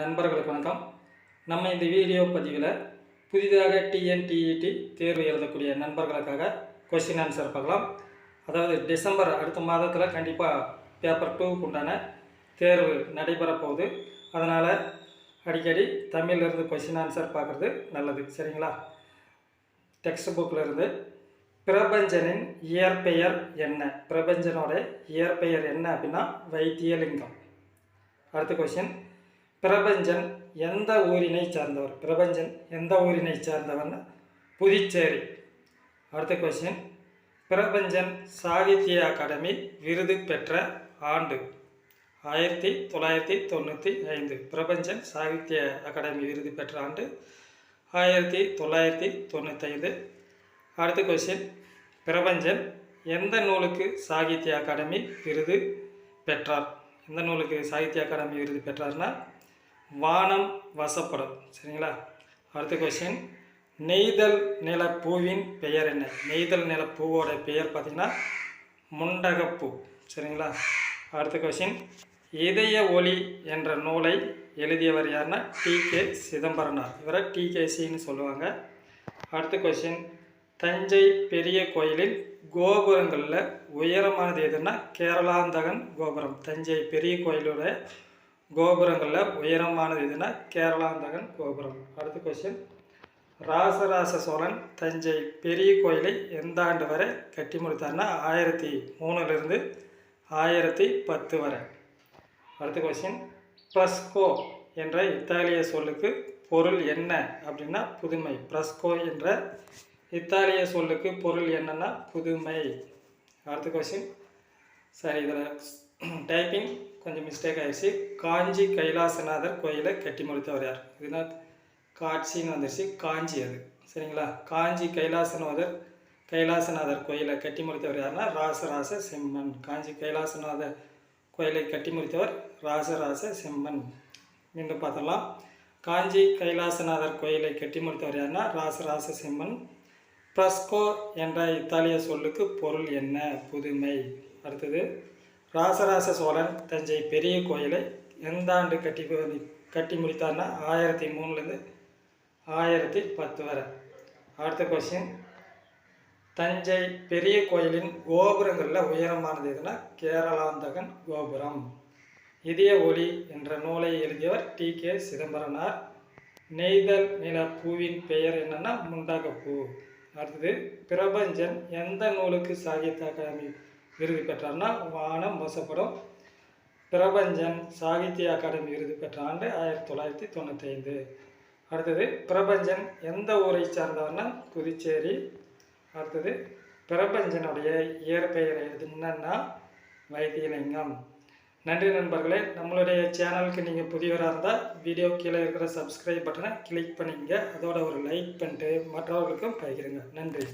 நண்பர்களுக்கு வணக்கம். நம்ம இந்த வீடியோ பதிவில் புதிதாக டிஎன்டிஇடி தேர்வு எழுதக்கூடிய நண்பர்களுக்காக கொஸ்டின் ஆன்சர் பார்க்கலாம். அதாவது டிசம்பர் அடுத்த மாதத்தில் கண்டிப்பாக பேப்பர் டூவுக்கு உண்டான தேர்வு நடைபெற போகுது. அதனால் அடிக்கடி தமிழ்லேருந்து கொஸ்டின் ஆன்சர் பார்க்குறது நல்லது. சரிங்களா? டெக்ஸ்ட் புக்கிலிருந்து பிரபஞ்சனின் இயற்பெயர் என்ன? பிரபஞ்சனோட இயற்பெயர் என்ன அப்படின்னா வைத்தியலிங்கம். அடுத்த கொஸ்டின் பிரபஞ்சன் எந்த ஊரினை சார்ந்தவர்? பிரபஞ்சன் எந்த ஊரினை சார்ந்தவன்? புதுச்சேரி. அடுத்த கொஸ்டின் பிரபஞ்சன் சாகித்ய அகாடமி விருது பெற்ற ஆண்டு. ஆயிரத்தி தொள்ளாயிரத்தி தொண்ணூற்றி ஐந்து. பிரபஞ்சன் சாகித்ய அகாடமி விருது பெற்ற ஆண்டு. ஆயிரத்தி தொள்ளாயிரத்தி தொண்ணூத்தைந்து அடுத்த கொஸ்டின் பிரபஞ்சன் எந்த நூலுக்கு சாகித்ய அகாடமி விருது பெற்றார்? எந்த நூலுக்கு சாகித்ய அகாடமி விருது பெற்றார்னா வானம் வசப்படும். சரிங்களா? அடுத்த கொஸ்டின் நெய்தல் நில பூவின் பெயர் என்ன? நெய்தல் நில பூவோட பெயர் பார்த்திங்கன்னா முண்டகப்பூ. சரிங்களா? அடுத்த கொஸ்டின் இதய ஒளி என்ற நூலை எழுதியவர் யாருன்னா டி. கே. சிதம்பரனார். இவரை டிகேசின்னு சொல்லுவாங்க. அடுத்த கொஸ்டின் தஞ்சை பெரிய கோயிலில் கோபுரங்களில் உயரமானது எதுன்னா கேரளாந்தகன் கோபுரம். தஞ்சை பெரிய கோயிலோட கோபுரங்களில் உயரமானது எதுனா கேரளாந்தகன் கோபுரம். அடுத்த கொஸ்டின் ராசராச சோழன் தஞ்சை பெரிய கோயிலை எந்த ஆண்டு வரை கட்டி முடித்தார்னா ஆயிரத்தி மூணுலேருந்து ஆயிரத்தி பத்து வரை? அடுத்த கொஸ்டின் ப்ரஸ்கோ என்ற இத்தாலிய சொல்லுக்கு பொருள் என்ன அப்படின்னா புதுமை. ப்ரஸ்கோ என்ற இத்தாலிய சொல்லுக்கு பொருள் என்னன்னா புதுமை. அடுத்த கொஸ்டின் சரி இதில் டைப்பிங் கொஞ்சம் மிஸ்டேக் ஆகிடுச்சு காஞ்சி கைலாசநாதர் கோயிலை கட்டி முடித்தவர் யார்? இதுனா காட்சின்னு வந்துருச்சு. காஞ்சி அது. சரிங்களா? காஞ்சி கைலாசநாதர் கைலாசநாதர் கோயிலை கட்டி முடித்தவர் யாருன்னா ராசராச செம்மன். காஞ்சி கைலாசநாதர் கோயிலை கட்டி முடித்தவர் ராசராச செம்மன். மீண்டும் பார்த்தலாம் காஞ்சி கைலாசநாதர் கோயிலை கட்டி முடித்தவர் யாருன்னா ராசராச செம்மன். ப்ரஸ்கோ என்ற இத்தாலிய சொல்லுக்கு பொருள் என்ன? புதுமை. அடுத்தது ராசராச சோழன் தஞ்சை பெரிய கோயிலை எந்த ஆண்டு கட்டி கட்டி முடித்தார்னா ஆயிரத்தி மூணுலேருந்து ஆயிரத்தி பத்து வரை. அடுத்த கொஸ்டின் தஞ்சை பெரிய கோயிலின் கோபுரங்களில் உயரமானது எதுனா கேரளாந்தகன் கோபுரம். இதய ஒளி என்ற நூலை எழுதியவர் டி கே சிதம்பரனார். நெய்தல் நில பூவின் பெயர் என்னன்னா முண்டாகப்பூ. அடுத்தது பிரபஞ்சன் எந்த நூலுக்கு சாகித்ய அகாடமி விருது பெற்றார்னா வானம் வசப்படும். பிரபஞ்சன் சாகித்ய அகாடமி விருது பெற்ற ஆண்டு ஆயிரத்தி தொள்ளாயிரத்தி தொண்ணூற்றி ஐந்து அடுத்தது பிரபஞ்சன் எந்த ஊரை சார்ந்தவர்னா புதுச்சேரி. அடுத்தது பிரபஞ்சனுடைய இயற்பெயர் என்னன்னா வைத்தியலிங்கம். நன்றி நண்பர்களே நம்மளுடைய சேனலுக்கு நீங்கள் புதியவராக இருந்தால் வீடியோ கீழே இருக்கிற சப்ஸ்கிரைப் பட்டனை கிளிக் பண்ணிக்கங்க. அதோட ஒரு லைக் பண்ணிட்டு மற்றவர்களுக்கும் பகிருங்க. நன்றி.